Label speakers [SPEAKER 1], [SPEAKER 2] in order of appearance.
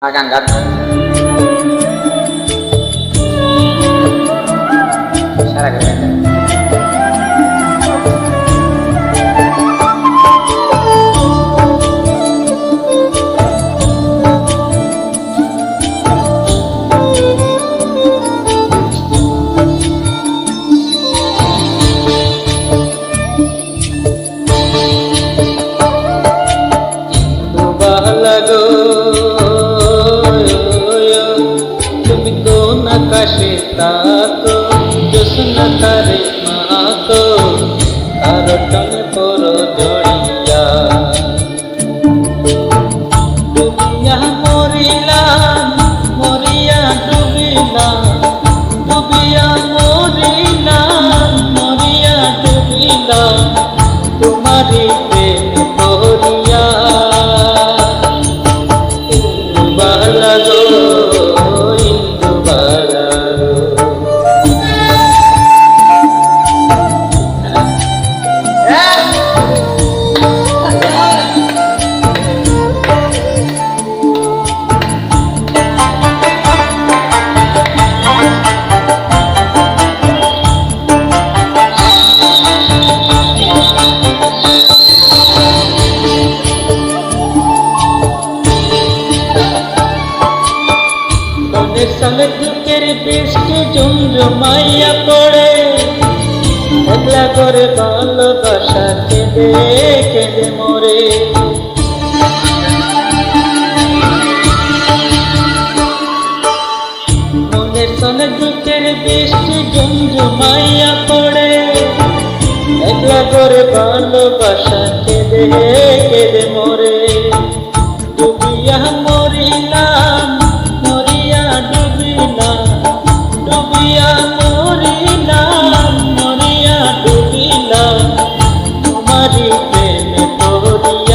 [SPEAKER 1] 阿甘哥 আকাশে তাকো জোসন তারে মাকো আর টনে জড়িয়া ডুবিয়া মরিয়া সঙ্গে দুঃখের বৃষ্টি জমজমাইয়া পড়ে। একলা করে ভালোবাসা কেঁদে কেঁদে মরে। মনের সঙ্গে দুঃখের বৃষ্টি জমজমাইয়া পড়ে। একলা করে ভালোবাসা কেঁদে Oh,